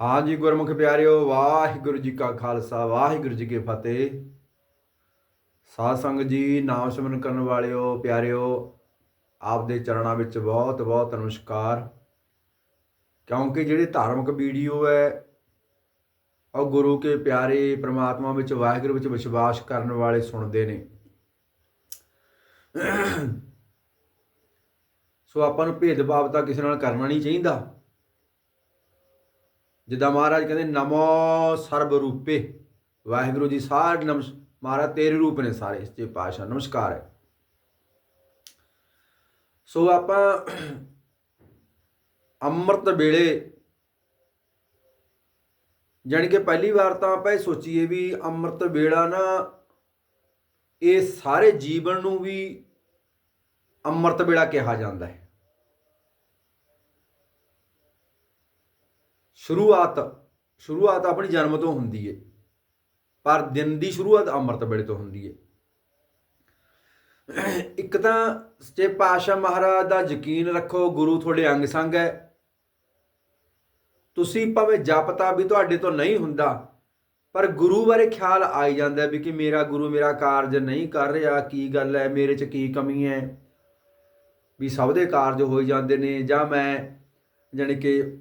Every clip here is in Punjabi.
ਹਾਂਜੀ ਗੁਰਮੁਖ ਪਿਆਰਿਓ, ਵਾਹਿਗੁਰੂ ਜੀ ਕਾ ਖਾਲਸਾ, ਵਾਹਿਗੁਰੂ ਜੀ ਕੀ ਫਤਿਹ। ਸਾਧ ਸੰਗਤ ਜੀ, ਨਾਮ ਸਿਮਰਨ ਕਰਨ ਵਾਲਿਓ, ਪਿਆਰਿਓ, ਆਪਦੇ ਚਰਨਾਂ ਵਿੱਚ ਬਹੁਤ ਬਹੁਤ ਨਮਸਕਾਰ। ਕਿਉਂਕਿ ਜਿਹੜੇ ਧਾਰਮਿਕ ਵੀਡੀਓ ਹੈ, ਉਹ ਗੁਰੂ ਕੇ ਪਿਆਰੇ ਪ੍ਰਮਾਤਮਾ ਵਿੱਚ, ਵਾਹਿਗੁਰੂ ਵਿੱਚ ਵਿਸ਼ਵਾਸ ਕਰਨ ਵਾਲੇ ਸੁਣਦੇ ਨੇ। ਸੋ ਆਪਾਂ ਨੂੰ ਭੇਦਭਾਵ ਤਾਂ ਕਿਸੇ ਨਾਲ ਕਰਨਾ ਨਹੀਂ ਚਾਹੀਦਾ। ਜਿੱਦਾਂ ਮਹਾਰਾਜ ਕਹਿੰਦੇ, ਨਮੋ ਸਰਬ ਰੂਪੇ ਵਾਹਿਗੁਰੂ ਜੀ ਸਾਰੇ ਨਮਸ ਮਹਾਰਾਜ ਤੇਰੇ ਰੂਪ ਨੇ ਸਾਰੇ, ਇਸ ਤੇ ਪਾਸ਼ਾ ਨਮਸਕਾਰ ਹੈ। ਸੋ ਆਪਾਂ ਅੰਮ੍ਰਿਤ ਵੇਲੇ, ਜਾਣੀ ਕਿ ਪਹਿਲੀ ਵਾਰ ਤਾਂ ਆਪਾਂ ਇਹ ਸੋਚੀਏ ਵੀ ਅੰਮ੍ਰਿਤ ਵੇਲਾ ਨਾ, ਇਹ ਸਾਰੇ ਜੀਵਨ ਨੂੰ ਵੀ ਅੰਮ੍ਰਿਤ ਵੇਲਾ ਕਿਹਾ ਜਾਂਦਾ ਹੈ। ਸ਼ੁਰੂਆਤ ਸ਼ੁਰੂਆਤ ਆਪਣੀ ਜਨਮ ਤੋਂ ਹੁੰਦੀ ਏ। ਪਰ ਦਿਨ ਦੀ ਸ਼ੁਰੂਆਤ ਅੰਮ੍ਰਿਤ ਵੇਲੇ ਤੋਂ ਹੁੰਦੀ ਏ। ਇੱਕ ਤਾਂ ਸੱਚੇ ਪਾਤਸ਼ਾਹ ਮਹਾਰਾਜ ਦਾ ਯਕੀਨ ਰੱਖੋ, ਗੁਰੂ ਤੁਹਾਡੇ ਅੰਗ ਸੰਗ ਹੈ। ਤੁਸੀਂ ਭਾਵੇਂ ਜਪਤਾ ਵੀ ਤੁਹਾਡੇ ਤੋਂ ਨਹੀਂ ਹੁੰਦਾ, ਪਰ ਗੁਰੂ ਬਾਰੇ ਖਿਆਲ ਆਈ ਜਾਂਦਾ ਵੀ ਕਿ ਮੇਰਾ ਗੁਰੂ ਮੇਰਾ ਕਾਰਜ ਨਹੀਂ ਕਰ ਰਿਹਾ, ਕੀ ਗੱਲ ਹੈ, ਮੇਰੇ 'ਚ ਕੀ ਕਮੀ ਹੈ? ਵੀ ਸਭ ਦੇ ਕਾਰਜ ਹੋਈ ਜਾਂਦੇ ਨੇ ਜਾਂ ਮੈਂ, ਜਾਣੀ ਕਿ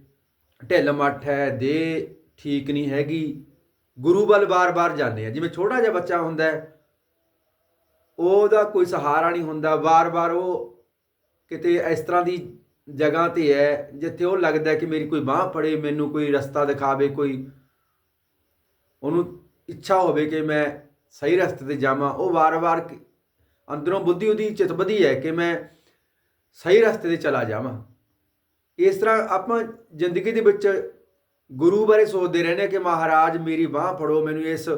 ਢਿੱਲ ਮੱਠ ਹੈ ਦੇ ਠੀਕ ਨਹੀਂ ਹੈਗੀ। ਗੁਰੂ ਵੱਲ ਬਾਰ-ਬਾਰ ਜਾਂਦੇ ਆ। ਜਿਵੇਂ ਛੋਟਾ ਜਿਹਾ ਬੱਚਾ ਹੁੰਦਾ ਹੈ, ਉਹਦਾ ਕੋਈ ਸਹਾਰਾ ਨਹੀਂ ਹੁੰਦਾ। ਬਾਰ-ਬਾਰ ਉਹ ਕਿਤੇ ਇਸ ਤਰ੍ਹਾਂ ਦੀ ਜਗ੍ਹਾ ਤੇ ਹੈ, ਜਿੱਥੇ ਉਹ ਲੱਗਦਾ ਕਿ ਮੇਰੀ ਕੋਈ ਬਾਹ ਫੜੇ, ਮੈਨੂੰ ਕੋਈ ਰਸਤਾ ਦਿਖਾਵੇ, ਕੋਈ ਉਹਨੂੰ ਇੱਛਾ ਹੋਵੇ ਕਿ ਮੈਂ ਸਹੀ ਰਸਤੇ ਤੇ ਜਾਵਾਂ। ਉਹ ਵਾਰ-ਵਾਰ ਅੰਦਰੋਂ ਬੁੱਧੀ ਉਹਦੀ ਚਿਤਬਦੀ ਹੈ ਕਿ ਮੈਂ ਸਹੀ ਰਸਤੇ ਤੇ ਚਲਾ ਜਾਵਾਂ। ਇਸ ਤਰ੍ਹਾਂ ਆਪਾਂ ਜ਼ਿੰਦਗੀ ਦੇ ਵਿੱਚ ਗੁਰੂ ਬਾਰੇ ਸੋਚਦੇ ਰਹਿੰਦੇ ਹਾਂ ਕਿ ਮਹਾਰਾਜ ਮੇਰੀ ਬਾਹ ਫੜੋ, ਮੈਨੂੰ ਇਸ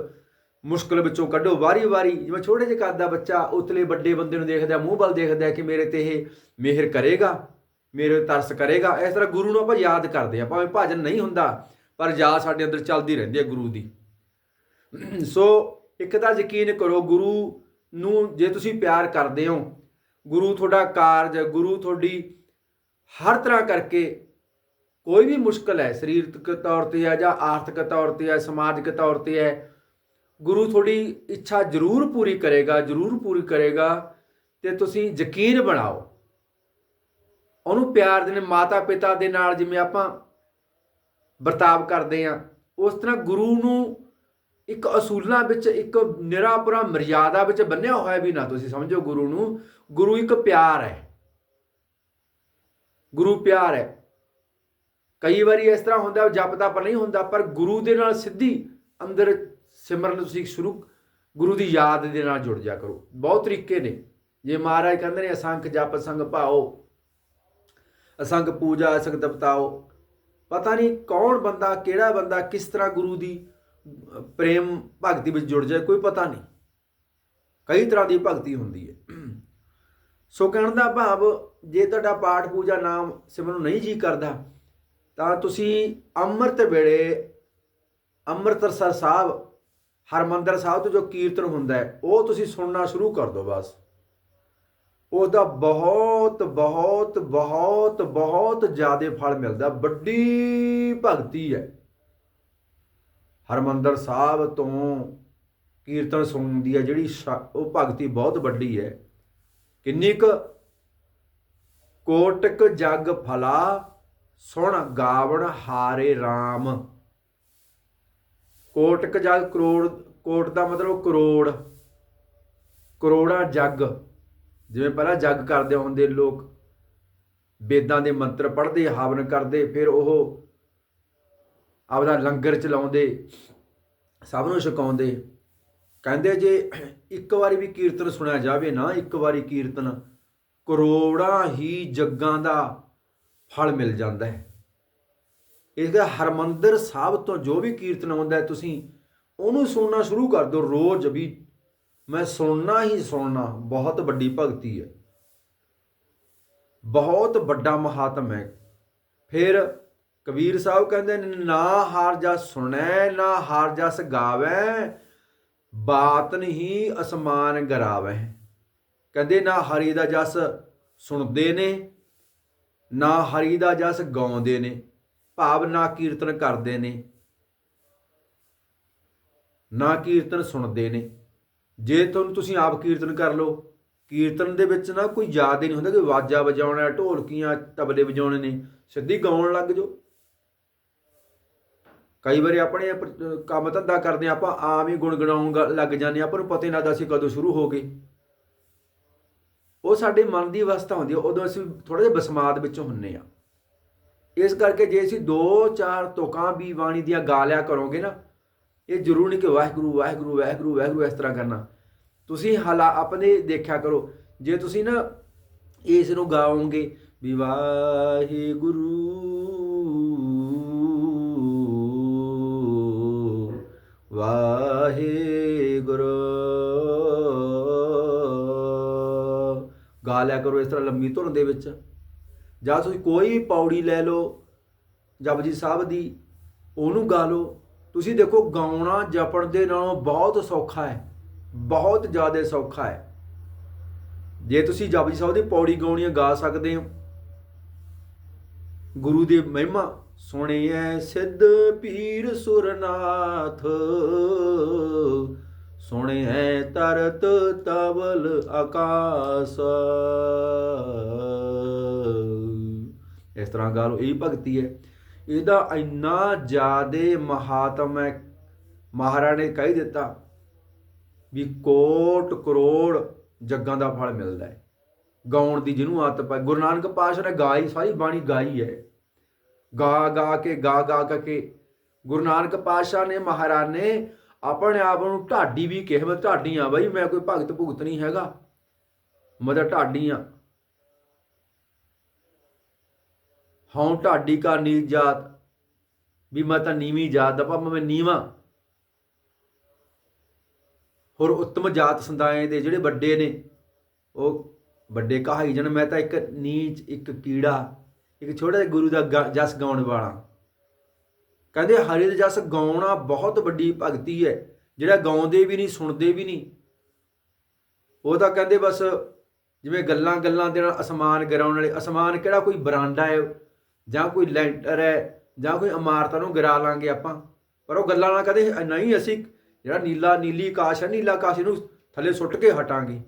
ਮੁਸ਼ਕਲ ਵਿੱਚੋਂ ਕੱਢੋ। ਵਾਰੀ-ਵਾਰੀ ਜਿਵੇਂ ਛੋਟੇ ਜਿਹੇ ਕੱਦ ਦਾ ਬੱਚਾ ਉਤਲੇ ਵੱਡੇ ਬੰਦੇ ਨੂੰ ਦੇਖਦਾ, ਮੂੰਹ ਵੱਲ ਦੇਖਦਾ ਕਿ ਮੇਰੇ ਤੇ ਇਹ ਮਿਹਰ ਕਰੇਗਾ, ਮੇਰੇ ਤਰਸ ਕਰੇਗਾ। ਇਸ ਤਰ੍ਹਾਂ ਗੁਰੂ ਨੂੰ ਆਪਾਂ ਯਾਦ ਕਰਦੇ ਆ ਭਾਵੇਂ ਭਜਨ ਨਹੀਂ ਹੁੰਦਾ, ਪਰ ਯਾਦ ਸਾਡੇ ਅੰਦਰ ਚੱਲਦੀ ਰਹਿੰਦੀ ਹੈ ਗੁਰੂ ਦੀ। ਸੋ ਇੱਕ ਤਾਂ ਯਕੀਨ ਕਰੋ, ਗੁਰੂ ਨੂੰ ਜੇ ਤੁਸੀਂ ਪਿਆਰ ਕਰਦੇ ਹੋ, ਗੁਰੂ ਤੁਹਾਡਾ ਕਾਰਜ, ਗੁਰੂ ਤੁਹਾਡੀ ਹਰ ਤਰ੍ਹਾਂ ਕਰਕੇ ਕੋਈ ਵੀ ਮੁਸ਼ਕਲ ਹੈ, ਸਰੀਰਕ ਤੌਰ ਤੇ ਹੈ ਜਾਂ ਆਰਥਿਕ ਤੌਰ ਤੇ ਹੈ, ਸਮਾਜਿਕ ਤੌਰ ਤੇ ਹੈ, ਗੁਰੂ ਤੁਹਾਡੀ ਇੱਛਾ ਜ਼ਰੂਰ ਪੂਰੀ ਕਰੇਗਾ, ਜ਼ਰੂਰ ਪੂਰੀ ਕਰੇਗਾ ਤੇ ਤੁਸੀਂ ਯਕੀਨ ਬਣਾਓ। ਉਹਨੂੰ ਪਿਆਰ ਦੇ ਨਾਲ ਮਾਤਾ ਪਿਤਾ ਦੇ ਨਾਲ ਜਿਵੇਂ ਆਪਾਂ ਵਰਤਾਵ ਕਰਦੇ ਆ ਉਸ ਤਰ੍ਹਾਂ ਗੁਰੂ ਨੂੰ ਇੱਕ ਅਸੂਲਾਂ ਵਿੱਚ, ਇੱਕ ਨਿਰਾਪੁਰਾ ਮਰਿਆਦਾ ਵਿੱਚ ਬੰਨਿਆ ਹੋਇਆ ਵੀ ਨਾ ਤੁਸੀਂ ਸਮਝੋ ਗੁਰੂ ਨੂੰ। ਗੁਰੂ ਇੱਕ ਪਿਆਰ ਹੈ। ਗੁਰੂ ਪਿਆਰ ਹੈ। ਕਈ ਵਾਰੀ ਇਸ ਤਰ੍ਹਾਂ ਹੁੰਦਾ ਜਪਦਾ ਪਰ ਨਹੀਂ ਹੁੰਦਾ, ਪਰ ਗੁਰੂ ਦੇ ਨਾਲ ਸਿੱਧੀ ਅੰਦਰ ਸਿਮਰਨ ਤੁਸੀਂ ਸ਼ੁਰੂ, ਗੁਰੂ ਦੀ ਯਾਦ ਦੇ ਨਾਲ ਜੁੜ ਜਾ ਕਰੋ। ਬਹੁਤ ਤਰੀਕੇ ਨੇ। ਜੇ ਮਹਾਰਾਜ ਕਹਿੰਦੇ ਨੇ, ਅਸੰਖ ਜਪ ਸੰਗ ਭਾਓ, ਅਸੰਖ ਪੂਜਾ, ਅਸੰਖ ਤਪਤਾਓ ਪਤਾ ਨਹੀਂ ਕੌਣ ਬੰਦਾ, ਕਿਹੜਾ ਬੰਦਾ, ਕਿਸ ਤਰ੍ਹਾਂ ਗੁਰੂ ਦੀ ਪ੍ਰੇਮ, ਭਗਤੀ ਵਿੱਚ ਜੁੜ ਜਾਏ, ਕੋਈ ਪਤਾ ਨਹੀਂ। ਕਈ ਤਰ੍ਹਾਂ ਦੀ ਭਗਤੀ ਹੁੰਦੀ ਹੈ। ਸੋ ਕਹਿਣ ਦਾ ਭਾਵ, ਜੇ ਤੁਹਾਡਾ ਪਾਠ ਪੂਜਾ ਨਾਮ ਸਿਮਰਨ ਨਹੀਂ ਜੀ ਕਰਦਾ, ਤਾਂ ਤੁਸੀਂ ਅੰਮ੍ਰਿਤ ਵੇਲੇ ਅੰਮ੍ਰਿਤਸਰ ਸਾਹਿਬ, ਹਰਮੰਦਰ ਸਾਹਿਬ ਤੋਂ ਜੋ ਕੀਰਤਨ ਹੁੰਦਾ ਹੈ, ਉਹ ਤੁਸੀਂ ਸੁਣਨਾ ਸ਼ੁਰੂ ਕਰ ਦਿਓ ਬਸ। ਉਹਦਾ ਬਹੁਤ ਬਹੁਤ ਬਹੁਤ ਬਹੁਤ ਜ਼ਿਆਦਾ ਫਲ ਮਿਲਦਾ, ਵੱਡੀ ਭਗਤੀ ਹੈ। ਹਰਮੰਦਰ ਸਾਹਿਬ ਤੋਂ ਕੀਰਤਨ ਸੁਣਨ ਦੀ ਹੈ ਜਿਹੜੀ ਉਹ ਭਗਤੀ ਬਹੁਤ ਵੱਡੀ ਹੈ। ਕਿੰਨੀ ਕੁ ਕੋਟਕ ਜਗ ਫਲਾ ਸੁਣ ਗਾਵਣ ਹਾਰੇ RAM ਕੋਟਕ ਜਗ ਕਰੋੜ, ਕੋਟ ਦਾ ਮਤਲਬ ਕਰੋੜ, ਕਰੋੜਾਂ ਜਗ। ਜਿਵੇਂ ਪਹਿਲਾਂ ਜਗ ਕਰਦੇ ਹੁੰਦੇ ਲੋਕ, ਵੇਦਾਂ ਦੇ ਮੰਤਰ ਪੜ੍ਹਦੇ, ਹਵਨ ਕਰਦੇ, ਫਿਰ ਉਹ ਆਪਦਾ ਲੰਗਰ ਚਲਾਉਂਦੇ, ਸਭ ਨੂੰ ਛਕਾਉਂਦੇ। ਕਹਿੰਦੇ ਜੇ ਇੱਕ ਵਾਰੀ ਵੀ ਕੀਰਤਨ ਸੁਣਿਆ ਜਾਵੇ ਨਾ, ਇੱਕ ਵਾਰੀ ਕੀਰਤਨ, ਕਰੋੜਾਂ ਹੀ ਜੱਗਾਂ ਦਾ ਫਲ ਮਿਲ ਜਾਂਦਾ ਹੈ। ਇਸ ਦਾ ਹਰਮੰਦਰ ਸਾਹਿਬ ਤੋਂ ਜੋ ਵੀ ਕੀਰਤਨ ਆਉਂਦਾ ਹੈ, ਤੁਸੀਂ ਉਹਨੂੰ ਸੁਣਨਾ ਸ਼ੁਰੂ ਕਰ ਦਿਓ ਰੋਜ਼ ਵੀ। ਮੈਂ ਸੁਣਨਾ ਹੀ ਸੁਣਨਾ, ਬਹੁਤ ਵੱਡੀ ਭਗਤੀ ਹੈ। ਬਹੁਤ ਵੱਡਾ ਮਹਾਤਮ ਹੈ। ਫਿਰ ਕਬੀਰ ਸਾਹਿਬ ਕਹਿੰਦੇ ਨਾ ਹਾਰ ਜਾ ਸੁਣੈ, ਨਾ ਹਾਰ ਜਸ ਗਾਵੈ ਬਾਤਨ ਹੀ ਅਸਮਾਨ ਗਰਾਵੈ ਕਹਿੰਦੇ ਨਾ ਹਰੀ ਦਾ ਜਸ ਸੁਣਦੇ ਨੇ, ਨਾ ਹਰੀ ਦਾ ਜਸ ਗਾਉਂਦੇ ਨੇ, ਭਾਵ ਨਾ ਕੀਰਤਨ ਕਰਦੇ ਨੇ। ਨਾ ਕੀਰਤਨ ਸੁਣਦੇ ਨੇ। ਜੇ ਤੁਹਾਨੂੰ ਤੁਸੀਂ ਆਪ ਕੀਰਤਨ ਕਰ ਲਓ, ਕੀਰਤਨ ਦੇ ਵਿੱਚ ਨਾ ਕੋਈ ਯਾਦ ਹੀ ਨਹੀਂ ਹੁੰਦਾ ਕਿ ਵਾਜਾ ਵਜਾਉਣਾ, ਢੋਲਕੀਆਂ, ਤਬਲੇ ਵਜਾਉਣੇ ਨੇ, ਸਿੱਧੀ ਗਾਉਣ ਲੱਗ ਜਾਓ। ਕਈ ਵਾਰੀ ਆਪਣੇ ਕੰਮ ਧੰਦਾ ਕਰਦੇ ਹਾਂ, ਆਪਾਂ ਆਮ ਹੀ ਗੁਣਗੁਣਾਉਣ ਲੱਗ ਜਾਂਦੇ ਹਾਂ, ਆਪਾਂ ਨੂੰ ਪਤਾ ਹੀ ਨਾ ਲੱਗਦਾ ਅਸੀਂ ਕਦੋਂ ਸ਼ੁਰੂ ਹੋ ਗਏ। ਉਹ ਸਾਡੇ ਮਨ ਦੀ ਅਵਸਥਾ ਹੁੰਦੀ ਹੈ ਉਦੋਂ ਅਸੀਂ ਥੋੜਾ ਜਿਹਾ ਬਸਮਾਦ ਵਿੱਚ ਹੁੰਨੇ ਆ ਇਸ ਕਰਕੇ ਜੇ ਅਸੀਂ ਦੋ ਚਾਰ ਤੁਕਾਂ ਵੀ ਬਾਣੀ ਦੀਆਂ ਗਾ ਲਿਆ ਕਰੋਗੇ ਨਾ ਇਹ ਜ਼ਰੂਰ ਨਹੀਂ ਕਿ ਵਾਹਿਗੁਰੂ ਵਾਹਿਗੁਰੂ ਵਾਹਿਗੁਰੂ ਵਾਹਿਗੁਰੂ ਇਸ ਤਰ੍ਹਾਂ ਕਰਨਾ। ਤੁਸੀਂ ਹਾਲਾ ਆਪਣੇ ਦੇਖਿਆ ਕਰੋ ਜੇ ਤੁਸੀਂ ਨਾ ਇਸ ਨੂੰ ਗਾਓਗੇ ਵੀ ਵਾਹਿਗੁਰੂ ਵਾਹਿਗੁਰੂ। ਗਾ ਲਿਆ ਕਰੋ ਇਸ ਤਰ੍ਹਾਂ ਲੰਮੀ ਧੁਨ ਦੇ ਵਿੱਚ। ਜਾਂ ਤੁਸੀਂ ਕੋਈ ਪੌੜੀ ਲੈ ਲਓ ਜਪਜੀ ਸਾਹਿਬ ਦੀ, ਉਹਨੂੰ ਗਾ ਲਓ। ਤੁਸੀਂ ਦੇਖੋ, ਗਾਉਣਾ ਜਪਣ ਦੇ ਨਾਲੋਂ ਬਹੁਤ ਸੌਖਾ ਹੈ। ਬਹੁਤ ਜ਼ਿਆਦਾ ਸੌਖਾ ਹੈ। ਜੇ ਤੁਸੀਂ ਜਪਜੀ ਸਾਹਿਬ ਦੀ ਪੌੜੀ ਗਾਉਣੀ ਗਾ ਸਕਦੇ ਹੋ। ਗੁਰੂ ਦੀ ਮਹਿਮਾ ਸੁਣਿਐ ਸਿੱਧ ਪੀਰ ਸੁਰਨਾਥ। ਸੁਣਿਐ ਤਰਤ ਤਵਲ ਆਕਾਸ। ਇਸ ਤਰ੍ਹਾਂ ਗਾ ਲਓ ਇਹ ਭਗਤੀ ਹੈ। ਇਹਦਾ ਇੰਨਾ ਜ਼ਿਆਦੇ ਮਹਾਤਮ ਹੈ। ਮਹਾਰਾਜ ਨੇ ਕਹਿ ਦਿੱਤਾ ਵੀ ਕੋਟ ਕਰੋੜ ਜੱਗਾਂ ਦਾ ਫਲ ਮਿਲਦਾ ਹੈ। ਗਾਉਣ ਦੀ ਜਿਹਨੂੰ ਆਦਤ ਪਈ ਗੁਰੂ ਨਾਨਕ ਪਾਤਸ਼ਾਹ ਨੇ ਗਾਈ, ਸਾਰੀ ਬਾਣੀ ਗਾਈ ਹੈ। ਗਾ ਗਾ ਕੇ, ਗਾ ਗਾ ਗਾ ਕੇ। ਗੁਰੂ ਨਾਨਕ ਪਾਤਸ਼ਾਹ ਨੇ, ਮਹਾਰਾਜ ਨੇ ਆਪਣੇ ਆਪ ਨੂੰ ਢਾਡੀ ਵੀ ਕਿਹਾ, ਮੈਂ ਢਾਡੀ ਆ ਬਈ, ਮੈਂ ਕੋਈ ਭਗਤ ਭੁਗਤ ਨਹੀਂ ਹੈਗਾ। ਮੈਂ ਤਾਂ ਢਾਡੀ ਆ। ਹਉ ਢਾਡੀ ਕਾ ਨੀਚ ਜਾਤ, ਵੀ ਮੈਂ ਤਾਂ ਨੀਵੀਂ ਜਾਤ ਦਾ ਭਾਵੇਂ, ਮੈਂ ਨੀਵਾਂ। ਹੋਰ ਉੱਤਮ ਜਾਤ ਸੰਦਾਏ ਦੇ ਜਿਹੜੇ ਵੱਡੇ ਨੇ, ਉਹ ਵੱਡੇ ਕਹਾਈ ਜਨ ਮੈਂ ਤਾਂ ਇੱਕ ਨੀਚ, ਇੱਕ ਕੀੜਾ ਇੱਕ ਛੋਟਾ ਜਿਹਾ ਗੁਰੂ ਦਾ ਗਾ- ਜਸ ਗਾਉਣ ਵਾਲਾ। ਕਹਿੰਦੇ ਹਰੀ ਦਾ ਜਸ ਗਾਉਣਾ ਬਹੁਤ ਵੱਡੀ ਭਗਤੀ ਹੈ। ਜਿਹੜਾ ਗਾਉਂਦੇ ਵੀ ਨਹੀਂ, ਸੁਣਦੇ ਵੀ ਨਹੀਂ। ਉਹ ਤਾਂ ਕਹਿੰਦੇ ਬਸ ਜਿਵੇਂ ਗੱਲਾਂ ਗੱਲਾਂ ਦੇ ਨਾਲ ਅਸਮਾਨ ਗਿਰਾਉਣ ਵਾਲੇ। ਅਸਮਾਨ ਕਿਹੜਾ ਕੋਈ ਬਰਾਂਡਾ ਹੈ? ਜਾਂ ਕੋਈ ਲੈਂਟਰ ਹੈ? ਜਾਂ ਕੋਈ ਇਮਾਰਤਾਂ ਨੂੰ ਗਿਰਾ ਲਾਂਗੇ ਆਪਾਂ। ਪਰ ਉਹ ਗੱਲਾਂ ਨਾਲ ਕਦੇ ਨਹੀਂ ਅਸੀਂ ਜਿਹੜਾ ਨੀਲਾ, ਨੀਲੀ ਆਕਾਸ਼ ਹੈ, ਨੀਲਾ ਆਕਾਸ਼ ਨੂੰ ਥੱਲੇ ਸੁੱਟ ਕੇ ਹਟਾਂਗੇ।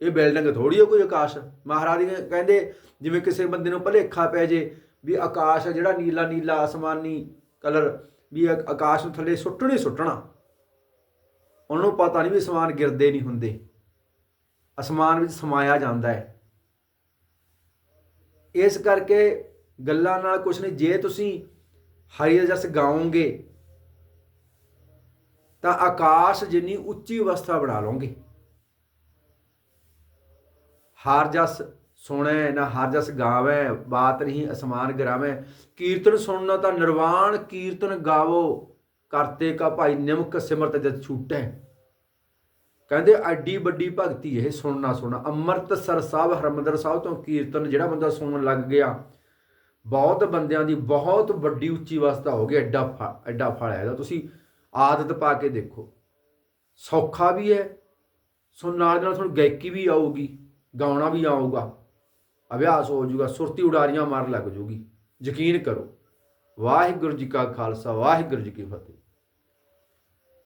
ਇਹ ਬਿਲਡਿੰਗ ਥੋੜੀ ਹੈ ਕੋਈ ਆਕਾਸ਼। ਮਹਾਰਾਜ ਜੀ ਕਹਿੰਦੇ, ਜਿਵੇਂ ਕਿਸੇ ਬੰਦੇ ਨੂੰ ਭਲੇਖਾ ਪੈ ਜੇ ਵੀ ਆਕਾਸ਼ ਹੈ ਜਿਹੜਾ ਨੀਲਾ ਨੀਲਾ ਆਸਮਾਨੀ ਕਲਰ ਵੀ ਆਕਾਸ਼ ਨੂੰ ਥੱਲੇ ਸੁੱਟਣੀ ਸੁੱਟਣਾ। ਉਹਨਾਂ ਨੂੰ ਪਤਾ ਨਹੀਂ ਵੀ ਅਸਮਾਨ ਗਿਰਦੇ ਨਹੀਂ ਹੁੰਦੇ। ਅਸਮਾਨ ਵਿੱਚ ਸਮਾਇਆ ਜਾਂਦਾ ਹੈ। ਇਸ ਕਰਕੇ ਗੱਲਾਂ ਨਾਲ ਕੁਛ ਨਹੀਂ ਜੇ ਤੁਸੀਂ ਹਰੀ ਜਸ ਗਾਓਗੇ, ਤਾਂ ਆਕਾਸ਼ ਜਿੰਨੀ ਉੱਚੀ ਅਵਸਥਾ ਬਣਾ ਲਓਗੇ। ਹਾਰ ਜਸ ਸੁਣੈ, ਨਾ ਹਰ ਜਸ ਗਾਵੇ, ਬਾਤ ਨਹੀਂ ਅਸਮਾਨ ਗਰਾਵੇ। ਕੀਰਤਨ ਸੁਣਨਾ ਤਾਂ ਨਿਰਵਾਣ ਕੀਰਤਨ ਗਾਵੋ ਕਰਤੇ ਕਾ ਭਾਈ ਨਿਮਕ ਸਿਮਰਤ ਜਦ ਛੂਟੈ। ਕਹਿੰਦੇ ਐਡੀ ਵੱਡੀ ਭਗਤੀ ਇਹ ਸੁਣਨਾ ਸੁਣਾ ਅੰਮ੍ਰਿਤਸਰ ਸਾਹਿਬ, ਹਰਮੰਦਰ ਸਾਹਿਬ ਤੋਂ ਕੀਰਤਨ ਜਿਹੜਾ ਬੰਦਾ ਸੁਣਨ ਲੱਗ ਗਿਆ, ਬਹੁਤ ਬੰਦਿਆਂ ਦੀ ਬਹੁਤ ਵੱਡੀ ਉੱਚੀ ਅਵਸਥਾ ਹੋ ਗਈ, ਐਡਾ ਫ- ਐਡਾ ਫਲ ਹੈ ਇਹਦਾ ਤੁਸੀਂ ਆਦਤ ਪਾ ਕੇ ਦੇਖੋ। ਸੌਖਾ ਵੀ ਹੈ, ਸੁਣ ਨਾਲ ਨਾਲ ਤੁਹਾਨੂੰ ਗਾਇਕੀ ਵੀ ਆਊਗੀ। ਗਾਉਣਾ ਵੀ ਆਊਗਾ, ਅਭਿਆਸ ਹੋ ਜਾਊਗਾ, ਸੁਰਤੀ ਉਡਾਰੀਆਂ ਮਾਰਨ ਲੱਗ ਜੂਗੀ ਯਕੀਨ ਕਰੋ, ਵਾਹਿਗੁਰੂ ਜੀ ਕਾ ਖਾਲਸਾ, ਵਾਹਿਗੁਰੂ ਜੀ ਕੀ ਫਤਿਹ।